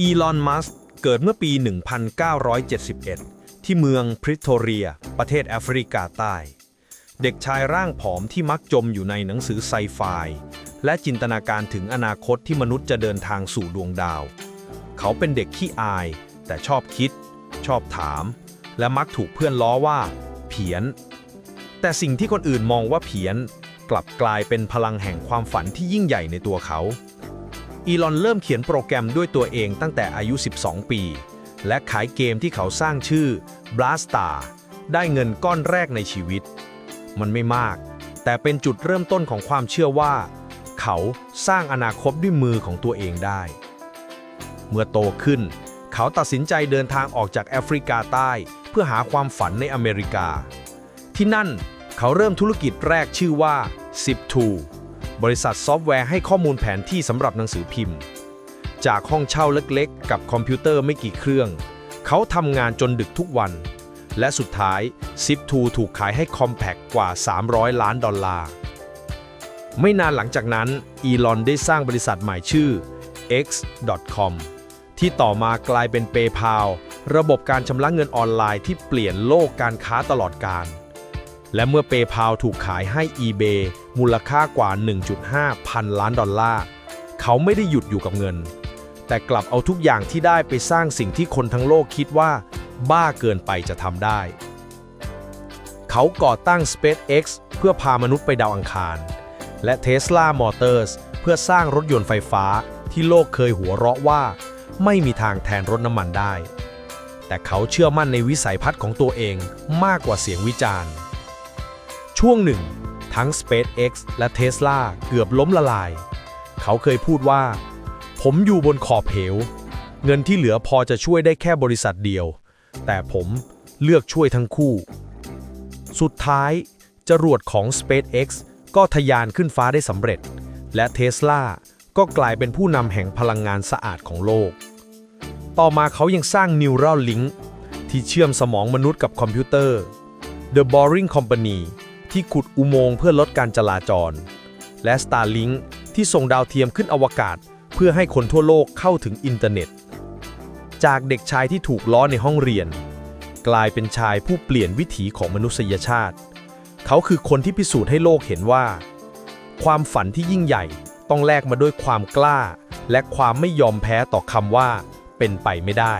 อีลอน มัสก์เกิดเมื่อปี 1971 ที่เมืองพริโทเรีย ประเทศแอฟริกาใต้ เด็กชายร่างผอมที่มักจมอยู่ในหนังสือไซไฟ และจินตนาการถึงอนาคตที่มนุษย์จะเดินทางสู่ดวงดาว เขาเป็นเด็กขี้อาย แต่ชอบคิด ชอบถาม และมักถูกเพื่อนล้อว่า เพี้ยน แต่สิ่งที่คนอื่นมองว่าเพี้ยน กลับกลายเป็นพลังแห่งความฝันที่ยิ่งใหญ่ในตัวเขา อีลอนเริ่มเขียนโปรแกรมด้วยตัวเองตั้งแต่อายุ 12 ปี และขายเกมที่เขาสร้างชื่อ Blastar ได้เงินก้อนแรกในชีวิต มันไม่มาก แต่เป็นจุดเริ่มต้นของความเชื่อว่า เขาสร้างอนาคตด้วยมือของตัวเองได้ เมื่อโตขึ้น เขาตัดสินใจเดินทางออกจากแอฟริกาใต้ เพื่อหาความฝันในอเมริกา ที่นั่นเขาเริ่มธุรกิจแรกชื่อว่า Zip2 บริษัทซอฟต์แวร์ให้ข้อมูลแผนที่สำหรับหนังสือพิมพ์ จากห้องเช่าเล็กๆ กับคอมพิวเตอร์ไม่กี่เครื่อง เขาทำงานจนดึกทุกวัน และสุดท้าย Zip2 ถูกขายให้ Compaq กว่า 300 ล้านดอลลาร์ ไม่นานหลังจากนั้นอีลอนได้สร้างบริษัทใหม่ชื่อ x.com ที่ต่อมากลายเป็น PayPal ระบบการชำระเงินออนไลน์ที่เปลี่ยนโลกการค้าตลอดการ และเมื่อ PayPal ถูกขายให้ eBay มูลค่ากว่า 1.5 พันล้านดอลลาร์ เขาไม่ได้หยุดอยู่กับเงิน แต่กลับเอาทุกอย่างที่ได้ไปสร้างสิ่งที่คนทั้งโลกคิดว่า บ้าเกินไปจะทำได้ เขาก่อตั้ง SpaceX เพื่อพามนุษย์ไปดาวอังคาร และ Tesla Motors เพื่อสร้างรถยนต์ไฟฟ้าที่โลกเคยหัวเราะว่า ไม่มีทางแทนรถน้ำมันได้ แต่เขาเชื่อมั่นในวิสัยทัศน์ของตัวเองมากกว่าเสียงวิจารณ์ ช่วงหนึ่ง ทั้ง SpaceX และ Tesla เกือบล้มละลาย เขาเคยพูดว่า ผมอยู่บนขอบเหว เงินที่เหลือพอจะช่วยได้แค่บริษัทเดียว แต่ผมเลือกช่วยทั้งคู่ สุดท้ายจรวดของ SpaceX ก็ทะยานขึ้นฟ้าได้สำเร็จ และ Tesla ก็กลายเป็นผู้นำแห่งพลังงานสะอาดของโลก ต่อมาเขายังสร้าง Neural Link ที่เชื่อมสมองมนุษย์กับคอมพิวเตอร์ The Boring Company ที่ขุดอุโมงค์เพื่อลดการจลาจร และ Starlink ที่ส่งดาวเทียมขึ้นอวกาศ เพื่อให้คนทั่วโลกเข้าถึงอินเทอร์เน็ต จากเด็กชายที่ถูกล้อในห้องเรียน กลายเป็นชายผู้เปลี่ยนวิถีของมนุษยชาติ เขาคือคนที่พิสูจน์ให้โลกเห็นว่า ความฝันที่ยิ่งใหญ่ต้องแลกมาด้วยความกล้า และความไม่ยอมแพ้ต่อคำว่า เป็นไปไม่ได้